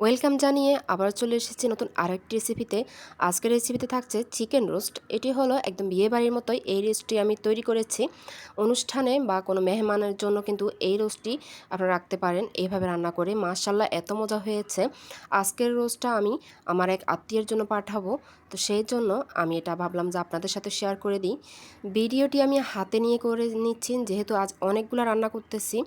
Welcome জানিয়ে আবার চলে এসেছি নতুন আরেকটি রেসিপিতে আজকের রেসিপিতে থাকছে চিকেন রোস্ট এটি হলো একদম বিয়ে বাড়ির মতোই এই রোস্টটি আমি তৈরি করেছি। অনুষ্ঠানে বা কোনো মেহমানের জন্য কিন্তু এই রোস্টটি আপনারা রাখতে পারেন। এইভাবে রান্না করে মাশাল্লাহ এত মজা হয়েছে। আজকের রোস্টটা আমি আমার এক আত্মীয়ের জন্য পাঠাবো। তো সেই জন্য আমি এটা ভাবলাম যে আপনাদের সাথে শেয়ার করে দিই। ভিডিওটি আমি হাতে নিয়ে করে নিচ্ছি। যেহেতু আজ অনেকগুলো রান্না করতেছি।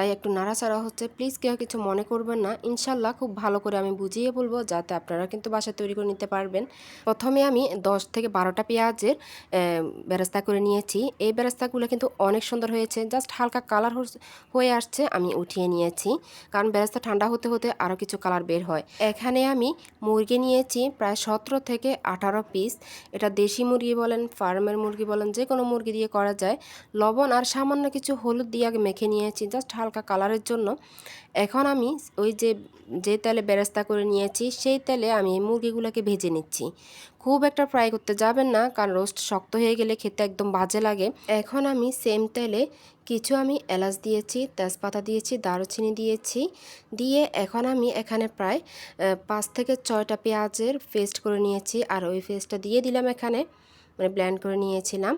তাই একটু নাড়াচাড়া হচ্ছে। প্লিজ কেউ কিছু মনে করবেন না। ইনশাল্লাহ খুব ভালো করে আমি বুঝিয়ে বলব যাতে আপনারা কিন্তু বাসায় তৈরি করে নিতে পারবেন। প্রথমে আমি 10 থেকে বারোটা পেঁয়াজের বেরাস্তা করে নিয়েছি। এই বেরাস্তাগুলো কিন্তু অনেক সুন্দর হয়েছে। জাস্ট হালকা কালার হয়ে আসছে আমি উঠিয়ে নিয়েছি। কারণ বেরাস্তা ঠান্ডা হতে হতে আরও কিছু কালার বের হয়। এখানে আমি মুরগি নিয়েছি প্রায় সতেরো থেকে আঠারো পিস এটা দেশি মুরগি বলেন, ফার্মের মুরগি বলেন যে কোনো মুরগি দিয়ে করা যায়। লবণ আর সামান্য কিছু হলুদ দিয়ে আগে মেখে নিয়েছি। জাস্ট হালকা কালারের জন্য। এখন আমি ওই যে যে তেলে বেরেস্তা করে নিয়েছি, সেই তেলে আমি এই মুরগিগুলোকে ভেজে নিচ্ছি। খুব একটা ফ্রাই করতে যাবেন না, কারণ রোস্ট শক্ত হয়ে গেলে খেতে একদম বাজে লাগে। এখন আমি সেম তেলে কিছু আমি এলাচ দিয়েছি, তেজপাতা দিয়েছি, দারুচিনি দিয়েছি। দিয়ে এখন আমি এখানে প্রায় পাঁচ থেকে ছয়টা পেঁয়াজের পেস্ট করে নিয়েছি। আর ওই পেস্টটা দিয়ে দিলাম এখানে মানে ব্ল্যান্ড করে নিয়েছিলাম।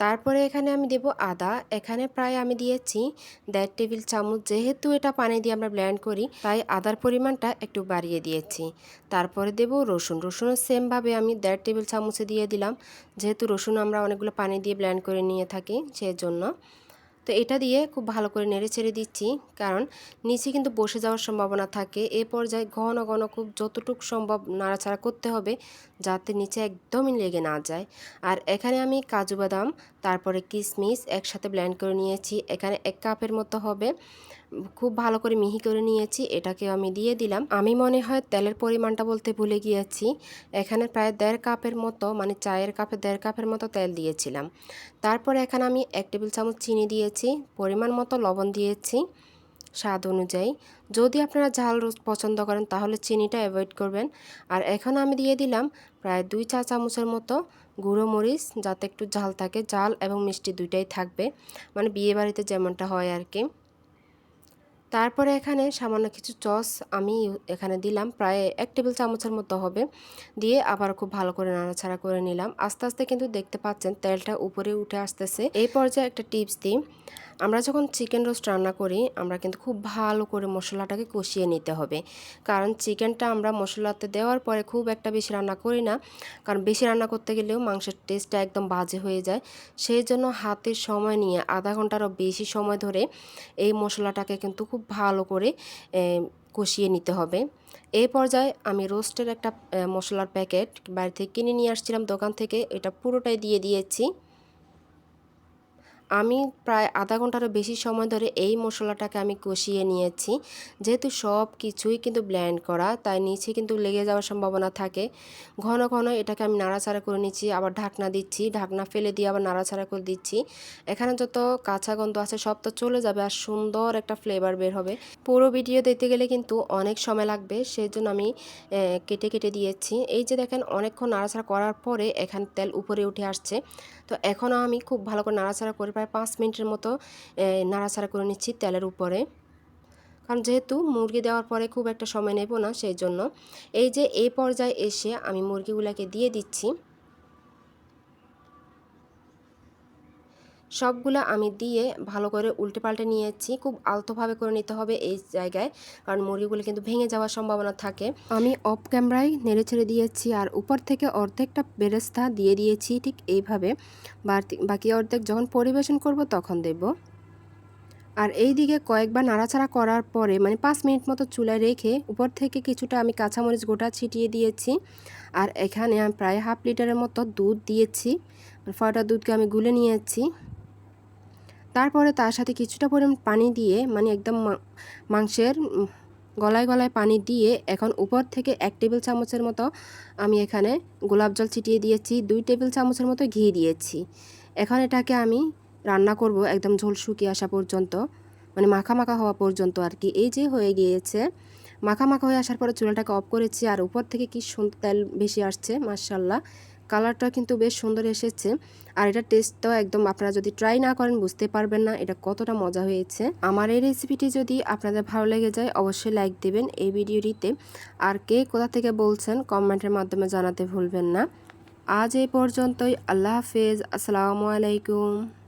তারপরে এখানে আমি দেব আদা। এখানে প্রায় আমি দিয়েছি দেড় টেবিল চামচ। যেহেতু এটা পানি দিয়ে আমরা ব্ল্যান্ড করি, তাই আদার পরিমাণটা একটু বাড়িয়ে দিয়েছি। তারপরে দেব রসুন। রসুনও সেমভাবে আমি দেড় টেবিল চামচে দিয়ে দিলাম। যেহেতু রসুন আমরা অনেকগুলো পানি দিয়ে ব্ল্যান্ড করে নিয়ে থাকি, সেজন্য। তো এটা দিয়ে খুব ভালো করে নেড়ে ছেড়ে দিচ্ছি, কারণ নিচে কিন্তু বসে যাওয়ার সম্ভাবনা থাকে। এ পর্যায়ে ঘন ঘন খুব যতটুকু সম্ভব নাড়াচাড়া করতে হবে, যাতে নিচে একদমই লেগে না যায়। আর এখানে আমি কাজু বাদাম, তারপরে কিশমিশ একসাথে ব্ল্যান্ড করে নিয়েছি। এখানে এক কাপের মতো হবে। খুব ভালো করে মিহি করে নিয়েছি, এটাকে আমি দিয়ে দিলাম। আমি মনে হয় তেলের পরিমাণটা বলতে ভুলে গিয়েছি। এখানে প্রায় দেড় কাপের মতো মানে চায়ের কাপে দেড় কাপের মতো তেল দিয়েছিলাম। তারপরে এখানে আমি এক টেবিল চামচ চিনি দিয়েছি, পরিমাণ মতো লবণ দিয়েছি স্বাদ অনুযায়ী। যদি আপনারা ঝাল পছন্দ করেন, তাহলে চিনিটা অ্যাভয়েড করবেন। আর এখন আমি দিয়ে দিলাম প্রায় দুই চা চামচের মতো গুঁড়ো মরিচ, যাতে একটু ঝাল থাকে। ঝাল এবং মিষ্টি দুইটাই থাকবে। মানে বিয়েবাড়িতে যেমনটা হয় আর কি। তারপরে এখানে সামান্য কিছু চস আমি এখানে দিলাম। প্রায় এক টেবিল চামচের মতো হবে। দিয়ে আবার খুব ভালো করে নাড়াছাড়া করে নিলাম। আস্তে আস্তে কিন্তু দেখতে পাচ্ছেন তেলটা উপরে উঠে আসতেছে। এই পর্যায়ে একটা টিপস দিই। আমরা যখন চিকেন রোস্ট রান্না করি, আমরা কিন্তু খুব ভালো করে মশলাটাকে কষিয়ে নিতে হবে। কারণ চিকেনটা আমরা মশলাতে দেওয়ার পরে খুব একটা বেশি রান্না করি না। কারণ বেশি রান্না করতে গেলেও মাংসের টেস্টটা একদম বাজে হয়ে যায়। সেই জন্য হাতের সময় নিয়ে আধা ঘন্টারও বেশি সময় ধরে এই মশলাটাকে কিন্তু খুব ভালো করে কষিয়ে নিতে হবে। এই পর্যায়ে আমি রোস্টের একটা মশলার প্যাকেট বাড়ি থেকে কিনে নিয়ে আসছিলাম দোকান থেকে। এটা পুরোটাই দিয়ে দিয়েছি। আমি প্রায় আধা ঘন্টারও বেশি সময় ধরে এই মশলাটাকে আমি কষিয়ে নিয়েছি। যেহেতু সব কিছুই কিন্তু ব্ল্যান্ড করা, তাই নিচে কিন্তু লেগে যাওয়ার সম্ভাবনা থাকে। ঘন ঘন এটাকে আমি নাড়াচাড়া করে নিচ্ছি, আবার ঢাকনা দিচ্ছি। ঢাকনা ফেলে দিয়ে আবার নাড়াচাড়া করে দিচ্ছি। এখানে যত কাঁচা গন্ধ আছে সব তো চলে যাবে আর সুন্দর একটা ফ্লেভার বের হবে। পুরো ভিডিও দিতে গেলে কিন্তু অনেক সময় লাগবে সেই জন্য আমি কেটে কেটে দিয়েছি। এই যে দেখেন, অনেকক্ষণ নাড়াচাড়া করার পরে এখানে তেল উপরে উঠে আসছে। তো এখনও আমি খুব ভালো করে নাড়াচাড়া করে প্রায় পাঁচ মিনিটের মতো নাড়াচাড়া করে নিচ্ছি তেলের উপরে। কারণ যেহেতু মুরগি দেওয়ার পরে খুব একটা সময় নেব না, সেই জন্য। এই যে এই পর্যায়ে এসে আমি মুরগিগুলোকে দিয়ে দিচ্ছি। সবগুলো আমি দিয়ে ভালো করে উল্টে পাল্টে নিয়েছি। খুব আলতোভাবে করে নিতে হবে এই জায়গায়, কারণ মুরগিগুলো কিন্তু ভেঙে যাওয়ার সম্ভাবনা থাকে। আমি অফ ক্যামেরায় নেড়ে ছেড়ে দিয়েছি আর উপর থেকে অর্ধেকটা বেরেস্তা দিয়ে দিয়েছি ঠিক এইভাবে। বাকি অর্ধেক যখন পরিবেশন করব তখন দেব। আর এই দিকে কয়েকবার নাড়াচাড়া করার পরে মানে পাঁচ মিনিট মতো চুলায় রেখে উপর থেকে কিছুটা আমি কাঁচামরিচ গোটা ছিটিয়ে দিয়েছি। আর এখানে আমি প্রায় হাফ লিটারের মতো দুধ দিয়েছি। ফয়টা দুধকে আমি গুলে নিয়েছি। তারপরে তার সাথে কিছুটা পরিমাণ পানি দিয়ে মানে একদম মাংসের গলায় গলায় পানি দিয়ে এখন উপর থেকে এক টেবিল চামচের মতো আমি এখানে গোলাপ জল ছিটিয়ে দিয়েছি, দুই টেবিল চামচের মতো ঘি দিয়েছি। এখন এটাকে আমি রান্না করব একদম ঝোল শুকিয়ে আসা পর্যন্ত মানে মাখা মাখা হওয়া পর্যন্ত আর কি এই যে হয়ে গিয়েছে, মাখা মাখা হয়ে আসার পরে চুলাটাকে অফ করেছি আর উপর থেকে কি সুন্দর তেল বেশি আসছে মার্শাল্লাহ কালারটা কিন্তু বেশ সুন্দর এসেছে। আর এটা টেস্টটাও একদম আপনারা যদি ট্রাই না করেন বুঝতে পারবেন না, এটা কতটা মজা হয়েছে। আমার এই রেসিপিটি যদি আপনাদের ভালো লেগে যায়, অবশ্যই লাইক দেবেন এই ভিডিওটিতে আর কে কোথা থেকে বলছেন, কমেন্টের মাধ্যমে জানাতে ভুলবেন না। আজ এই পর্যন্তই, আল্লাহ হাফেজ, আসসালামু আলাইকুম।